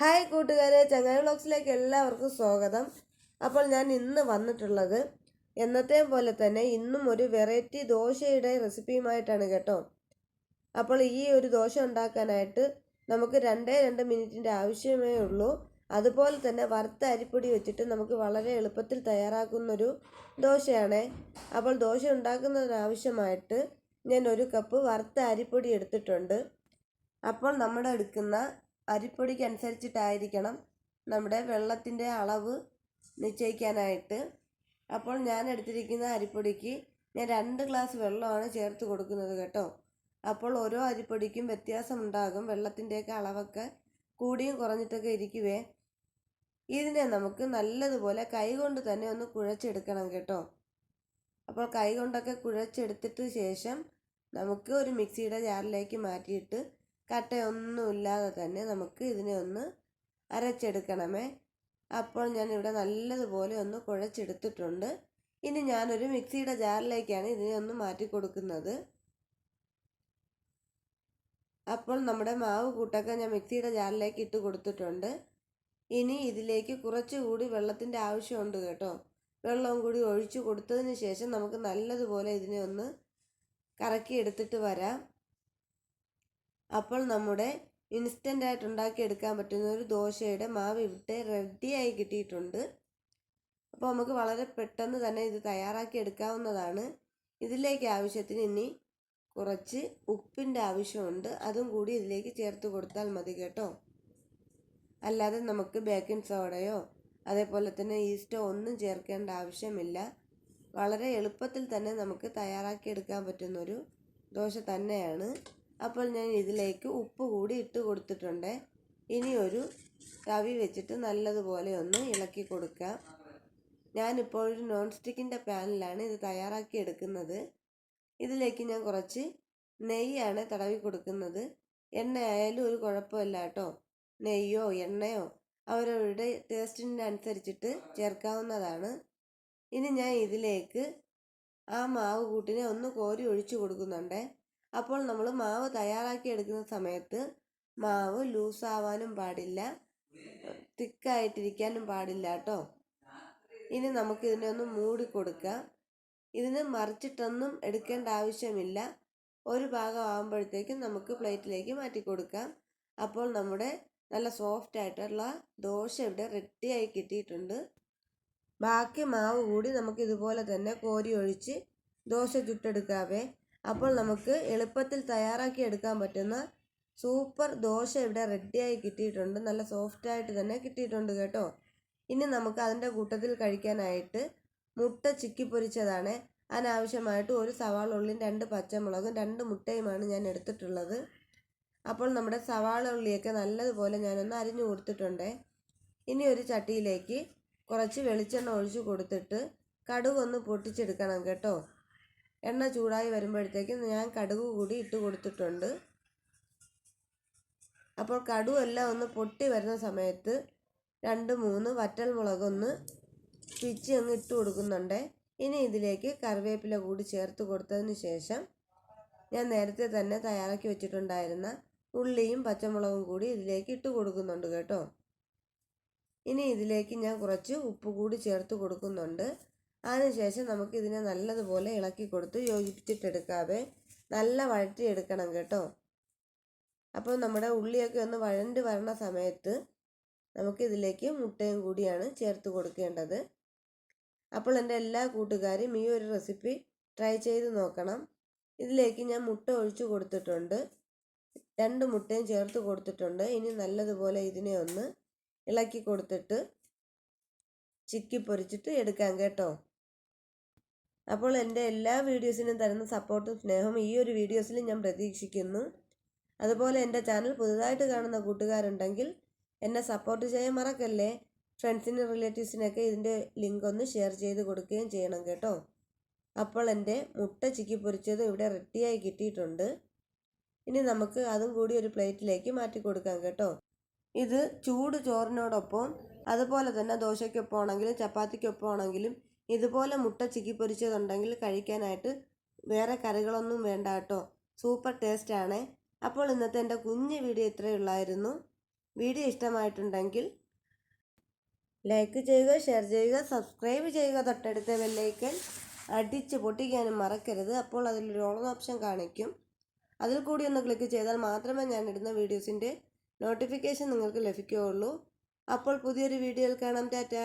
Hi കൂട്ടുകാരെ ചങ്ങായി വ്ളോഗ്സിലേക്ക് എല്ലാവർക്കും സ്വാഗതം. അപ്പോൾ ഞാൻ ഇന്ന് വന്നിട്ടുള്ളത് എന്നത്തെ പോലെ തന്നെ ഇന്നും ഒരു വെറൈറ്റി ദോശയുടെ റെസിപ്പിയുമായിട്ടാണ് കേട്ടോ. അപ്പോൾ ഈ ഒരു ദോശ ഉണ്ടാക്കാനായിട്ട് നമുക്ക് രണ്ടേ രണ്ട് മിനിറ്റിന്റെ ആവശ്യമേ ഉള്ളൂ. അതുപോലെ തന്നെ വറുത്ത അരിപ്പൊടി വെച്ചിട്ട് നമുക്ക് വളരെ എളുപ്പത്തിൽ തയ്യാറാക്കുന്നൊരു ദോശയാണ്. അപ്പോൾ ദോശ ഉണ്ടാക്കുന്നതിനാവശ്യമായിട്ട് ഞാൻ ഒരു കപ്പ് വറുത്ത അരിപ്പൊടി എടുത്തിട്ടുണ്ട്. അപ്പോൾ നമ്മൾ എടുക്കുന്ന അരിപ്പൊടിക്ക് അനുസരിച്ചിട്ടായിരിക്കണം നമ്മുടെ വെള്ളത്തിന്റെ അളവ് നിശ്ചയിക്കാനായിട്ട്. അപ്പോൾ ഞാൻ എടുത്തിരിക്കുന്ന അരിപ്പൊടിക്ക് ഞാൻ രണ്ട് ഗ്ലാസ് വെള്ളമാണ് ചേർത്ത് കൊടുക്കുന്നത് കേട്ടോ. അപ്പോൾ ഓരോ അരിപ്പൊടിക്കും വ്യത്യാസമുണ്ടാകും. വെള്ളത്തിന്റെയൊക്കെ അളവൊക്കെ കൂടിയും കുറഞ്ഞിട്ടൊക്കെ ഇരിക്കുവേ. ഇതിനെ നമുക്ക് നല്ലതുപോലെ കൈകൊണ്ട് തന്നെ ഒന്ന് കുഴച്ചെടുക്കണം കേട്ടോ. അപ്പോൾ കൈ കൊണ്ടൊക്കെ കുഴച്ചെടുത്തിട്ട് ശേഷം നമുക്ക് ഒരു മിക്സിയുടെ ജാറിലേക്ക് മാറ്റിയിട്ട് കട്ടയൊന്നുമില്ലാതെ തന്നെ നമുക്ക് ഇതിനെ ഒന്ന് അരച്ചെടുക്കണമേ. അപ്പോൾ ഞാൻ ഇവിടെ നല്ലതുപോലെ ഒന്ന് കുഴച്ചെടുത്തിട്ടുണ്ട്. ഇനി ഞാനൊരു മിക്സിയുടെ ജാറിലേക്കാണ് ഇതിനെ ഒന്ന് മാറ്റി കൊടുക്കുന്നത് അപ്പോൾ നമ്മുടെ മാവ് കൂട്ടൊക്കെ ഞാൻ മിക്സിയുടെ ജാറിലേക്ക് ഇട്ട് കൊടുത്തിട്ടുണ്ട്. ഇനി ഇതിലേക്ക് കുറച്ചുകൂടി വെള്ളത്തിന്റെ ആവശ്യമുണ്ട് കേട്ടോ. വെള്ളവും കൂടി ഒഴിച്ചു കൊടുത്തതിന് ശേഷം നമുക്ക് നല്ലതുപോലെ ഇതിനെ ഒന്ന് കറക്കി എടുത്തിട്ട് വരാം. അപ്പോൾ നമ്മുടെ ഇൻസ്റ്റന്റ് ആയിട്ട് ഉണ്ടാക്കിയെടുക്കാൻ പറ്റുന്ന ഒരു ദോശയുടെ മാവ് ഇവിടെ റെഡിയായി കിട്ടിയിട്ടുണ്ട്. അപ്പോൾ നമുക്ക് വളരെ പെട്ടെന്ന് തന്നെ ഇത് തയ്യാറാക്കി എടുക്കാവുന്നതാണ്. ഇതിലേക്ക് ആവശ്യത്തിന് ഇനി കുറച്ച് ഉപ്പിന്റെ ആവശ്യമുണ്ട്. അതും കൂടി ഇതിലേക്ക് ചേർത്ത് കൊടുത്താൽ മതി കേട്ടോ. അല്ലാതെ നമുക്ക് ബേക്കിംഗ് സോഡയോ അതേപോലെ തന്നെ ഈസ്റ്റോ ഒന്നും ചേർക്കേണ്ട ആവശ്യമില്ല. വളരെ എളുപ്പത്തിൽ തന്നെ നമുക്ക് തയ്യാറാക്കി എടുക്കാൻ പറ്റുന്നൊരു ദോശ തന്നെയാണ്. അപ്പോൾ ഞാൻ ഇതിലേക്ക് ഉപ്പ് കൂടി ഇട്ട് കൊടുത്തിട്ടുണ്ട്. ഇനി ഒരു തവി വെച്ചിട്ട് നല്ലതുപോലെ ഒന്ന് ഇളക്കി കൊടുക്കാം. ഞാനിപ്പോൾ ഒരു നോൺ സ്റ്റിക്കിന്റെ പാനിലാണ് ഇത് തയ്യാറാക്കി എടുക്കുന്നത്. ഇതിലേക്ക് ഞാൻ കുറച്ച് നെയ്യാണ് തടവി കൊടുക്കുന്നത്. എണ്ണ ആയാലും ഒരു കുഴപ്പമില്ല കേട്ടോ. നെയ്യോ എണ്ണയോ അവരവരുടെ ടേസ്റ്റിന്റെ അനുസരിച്ചിട്ട് ചേർക്കാവുന്നതാണ്. ഇനി ഞാൻ ഇതിലേക്ക് ആ മാവ് കൂട്ടിനെ ഒന്ന് കോരി ഒഴിച്ചു കൊടുക്കുന്നുണ്ട്. അപ്പോൾ നമ്മൾ മാവ് തയ്യാറാക്കി എടുക്കുന്ന സമയത്ത് മാവ് ലൂസാവാനും പാടില്ല. തിക്കായിട്ടിരിക്കാനും പാടില്ല കേട്ടോ. ഇനി നമുക്ക് ഇതിനെ ഒന്ന് മൂടി കൊടുക്കാം. ഇതിന് മറിച്ചിട്ടൊന്നും എടുക്കേണ്ട ആവശ്യമില്ല. ഒരു ഭാഗം ആകുമ്പോഴത്തേക്കും നമുക്ക് പ്ലേറ്റിലേക്ക് മാറ്റി കൊടുക്കാം. അപ്പോൾ നമ്മുടെ നല്ല സോഫ്റ്റ് ആയിട്ടുള്ള ദോശ ഇവിടെ റെഡിയായി കിട്ടിയിട്ടുണ്ട്. ബാക്കി മാവ് കൂടി നമുക്ക് ഇതുപോലെ തന്നെ കോരി ഒഴിച്ച് ദോശ ചുട്ടെടുക്കാവേ. അപ്പോൾ നമുക്ക് എളുപ്പത്തിൽ തയ്യാറാക്കി എടുക്കാൻ പറ്റുന്ന സൂപ്പർ ദോശ ഇവിടെ റെഡിയായി കിട്ടിയിട്ടുണ്ട്. നല്ല സോഫ്റ്റ് ആയിട്ട് തന്നെ കിട്ടിയിട്ടുണ്ട് കേട്ടോ. ഇനി നമുക്ക് അതിന്റെ കൂട്ടത്തിൽ കഴിക്കാനായിട്ട് മുട്ട ചിക്കി പൊരിച്ചതാണ്. അതിനാവശ്യമായിട്ട് ഒരു സവാള ഉള്ളിയും രണ്ട് പച്ചമുളകും രണ്ട് മുട്ടയുമാണ് ഞാൻ എടുത്തിട്ടുള്ളത്. അപ്പോൾ നമ്മുടെ സവാള ഉള്ളിയൊക്കെ നല്ലതുപോലെ ഞാനൊന്ന് അരിഞ്ഞു കൊടുത്തിട്ടുണ്ട്. ഇനി ഒരു ചട്ടിയിലേക്ക് കുറച്ച് വെളിച്ചെണ്ണ ഒഴിച്ച് കൊടുത്തിട്ട് കടുകൊന്ന് പൊട്ടിച്ചെടുക്കണം കേട്ടോ. എണ്ണ ചൂടായി വരുമ്പോഴത്തേക്കും ഞാൻ കടുക് കൂടി ഇട്ട് കൊടുത്തിട്ടുണ്ട്. അപ്പോൾ കടുക് എല്ലാം ഒന്ന് പൊട്ടി വരുന്ന സമയത്ത് രണ്ട് മൂന്ന് വറ്റൽ മുളകൊന്ന് പിച്ചി അങ്ങ് ഇട്ട് കൊടുക്കുന്നുണ്ട്. ഇനി ഇതിലേക്ക് കറിവേപ്പില കൂടി ചേർത്ത് കൊടുത്തതിന് ശേഷം ഞാൻ നേരത്തെ തന്നെ തയ്യാറാക്കി വെച്ചിട്ടുണ്ടായിരുന്ന ഉള്ളിയും പച്ചമുളകും കൂടി ഇതിലേക്ക് ഇട്ട് കൊടുക്കുന്നുണ്ട് കേട്ടോ. ഇനി ഇതിലേക്ക് ഞാൻ കുറച്ച് ഉപ്പ് കൂടി ചേർത്ത് കൊടുക്കുന്നുണ്ട്. അതിനുശേഷം നമുക്ക് ഇതിനെ നല്ലതുപോലെ ഇളക്കി കൊടുത്ത് യോജിപ്പിച്ചിട്ടെടുക്കാതെ നല്ല വഴറ്റിയെടുക്കണം കേട്ടോ. അപ്പോൾ നമ്മുടെ ഉള്ളിയൊക്കെ ഒന്ന് വഴണ്ട് വരണ സമയത്ത് നമുക്കിതിലേക്ക് മുട്ടയും കൂടിയാണ് ചേർത്ത് കൊടുക്കേണ്ടത്. അപ്പോൾ എന്റെ എല്ലാ കൂട്ടുകാരും ഈ ഒരു റെസിപ്പി ട്രൈ ചെയ്ത് നോക്കണം. ഇതിലേക്ക് ഞാൻ മുട്ട ഒഴിച്ചു കൊടുത്തിട്ടുണ്ട്. രണ്ട് മുട്ടയും ചേർത്ത് കൊടുത്തിട്ടുണ്ട്. ഇനി നല്ലതുപോലെ ഇതിനെ ഒന്ന് ഇളക്കി കൊടുത്തിട്ട് ചിക്കി പൊരിച്ചിട്ട് എടുക്കാം കേട്ടോ. അപ്പോൾ എന്റെ എല്ലാ വീഡിയോസിനും തരുന്ന സപ്പോർട്ടും സ്നേഹവും ഈ ഒരു വീഡിയോസിലും ഞാൻ പ്രതീക്ഷിക്കുന്നു. അതുപോലെ എന്റെ ചാനൽ പുതുതായിട്ട് കാണുന്ന കൂട്ടുകാരുണ്ടെങ്കിൽ എന്നെ സപ്പോർട്ട് ചെയ്യാൻ മറക്കല്ലേ? ഫ്രണ്ട്സിനും റിലേറ്റീവ്സിനൊക്കെ ഇതിന്റെ ലിങ്ക് ഒന്ന് ഷെയർ ചെയ്ത് കൊടുക്കുകയും ചെയ്യണം കേട്ടോ. അപ്പോൾ എന്റെ മുട്ട ചിക്കി പൊരിച്ചത് ഇവിടെ റെഡിയായി കിട്ടിയിട്ടുണ്ട്. ഇനി നമുക്ക് അതും കൂടി ഒരു പ്ലേറ്റിലേക്ക് മാറ്റി കൊടുക്കാം കേട്ടോ. ഇത് ചൂട് ചോറിനോടൊപ്പം അതുപോലെ തന്നെ ദോശയ്ക്കൊപ്പം ആണെങ്കിലും ചപ്പാത്തിക്കൊപ്പം ആണെങ്കിലും ഇതുപോലെ മുട്ട ചിക്കി പൊരിച്ചതുണ്ടെങ്കിൽ കഴിക്കാനായിട്ട് വേറെ കറികളൊന്നും വേണ്ട കേട്ടോ. സൂപ്പർ ടേസ്റ്റാണ് അപ്പോൾ ഇന്നത്തെ എന്റെ കുഞ്ഞ് വീഡിയോ ഇത്രയേ ഉള്ളായിരുന്നു. വീഡിയോ ഇഷ്ടമായിട്ടുണ്ടെങ്കിൽ ലൈക്ക് ചെയ്യുക ഷെയർ ചെയ്യുക സബ്സ്ക്രൈബ് ചെയ്യുക. തൊട്ടടുത്ത ബെല്ലൈക്കൻ അടിച്ച് പൊട്ടിക്കാനും മറക്കരുത്. അപ്പോൾ അതിലൊരു ഓൺ ഓപ്ഷൻ കാണിക്കും. അതിൽ കൂടി ഒന്ന് ക്ലിക്ക് ചെയ്താൽ മാത്രമേ ഞാൻ ഇടുന്ന വീഡിയോസിന്റെ നോട്ടിഫിക്കേഷൻ നിങ്ങൾക്ക് ലഭിക്കുകയുള്ളൂ. അപ്പോൾ പുതിയൊരു വീഡിയോയിൽ കാണാം. ടാറ്റ.